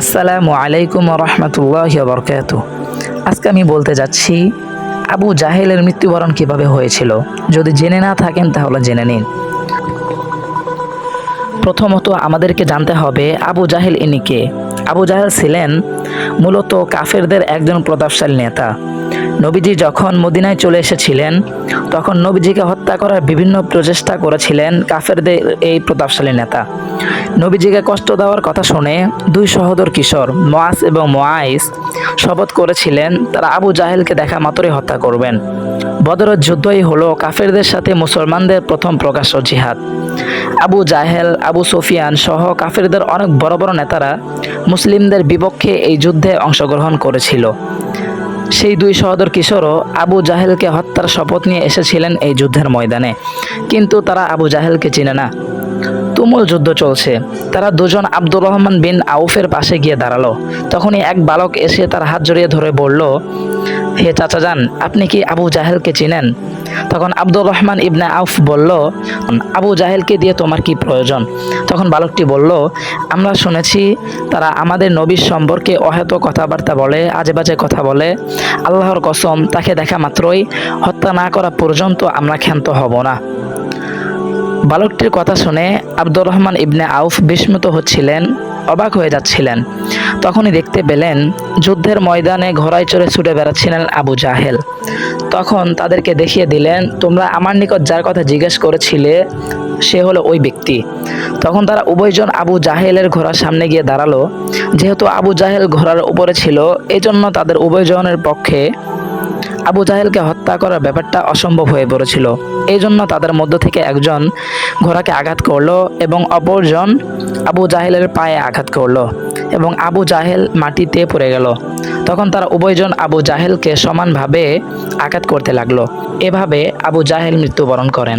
আসসালামু আলাইকুম রহমতুল্লাহ বরকাত আজকে আমি বলতে যাচ্ছি, আবু জাহেলের মৃত্যুবরণ কীভাবে হয়েছিল? যদি জেনে না থাকেন তাহলে জেনে নিন। প্রথমত আমাদেরকে জানতে হবে, আবু জাহেল ইনি কে? আবু জাহেল ছিলেন মূলত কাফেরদের একজন প্রতাপশালী নেতা। নবীজি যখন মদিনায় চলে এসেছিলেন, তখন নবীজিকে হত্যা করার বিভিন্ন প্রচেষ্টা করেছিলেন কাফেরদের এই প্রতাপশালী নেতা। নবীজিকে কষ্ট দেওয়ার কথা শুনে দুই সহোদর কিশোর মোয়াস এবং মোয়াইস শপথ করেছিলেন, তারা আবু জাহেলকে দেখা মাত্রই হত্যা করবেন। বদরের যুদ্ধই হলো কাফেরদের সাথে মুসলমানদের প্রথম প্রকাশ্য জিহাদ। আবু জাহেল, আবু সুফিয়ান সহ কাফেরদের অনেক বড় বড় নেতারা মুসলিমদের বিপক্ষে এই যুদ্ধে অংশগ্রহণ করেছিল। সেই দুই সহদর কিশোরও আবু জাহেলকে হত্যার শপথ নিয়ে এসেছিলেন এই যুদ্ধের ময়দানে। কিন্তু তারা আবু জাহেলকে চিনে না। তুমুল যুদ্ধ চলছে। তারা দুজন আব্দুর রহমান বিন আউফের পাশে গিয়ে দাঁড়াল। তখনই এক বালক এসে তার হাত জড়িয়ে ধরে বলল, হে চাচা যান, আপনি কি আবু জাহেলকে চিনেন? তখন আব্দুর রহমান ইবনে আউফ বলল, আবু জাহেলকে দিয়ে তোমার কি প্রয়োজন? তখন বালকটি বলল, আমরা শুনেছি তারা আমাদের নবীর সম্পর্কে অহেত কথাবার্তা বলে আজে বাজে কথা বলে। আল্লাহর কসম, তাকে দেখা মাত্রই হত্যা না করা পর্যন্ত আমরা ক্ষান্ত হব না। বালকটির কথা শুনে আব্দুর রহমান ইবনে আউফ বিস্মিত হচ্ছিলেন, অবাক হয়ে যাচ্ছিলেন। তখনই দেখতে পেলেন, যুদ্ধের ময়দানে ঘোড়ায় চড়ে ছুটে বেড়াচ্ছিলেন আবু জাহেল। তখন তাদেরকে দেখিয়ে দিলেন, তোমরা আমার নিকট যার কথা জিজ্ঞেস করেছিলে, সে হলো ওই ব্যক্তি। তখন তারা উভয়জন আবু জাহেলের ঘোড়ার সামনে গিয়ে দাঁড়াল। যেহেতু আবু জাহেল ঘোড়ার উপরে ছিল, এজন্য তাদের উভয়জনের পক্ষে আবু জাহেলকে হত্যা করার ব্যাপারটা অসম্ভব হয়ে পড়েছিল। এই জন্য তাদের মধ্য থেকে একজন ঘোড়াকে আঘাত করল এবং অপরজন আবু জাহেলের পায়ে আঘাত করল এবং আবু জাহেল মাটিতে পড়ে গেল। তখন তারা উভয়জন আবু জাহেলকে সমানভাবে আঘাত করতে লাগল। এভাবে আবু জাহেল মৃত্যুবরণ করেন।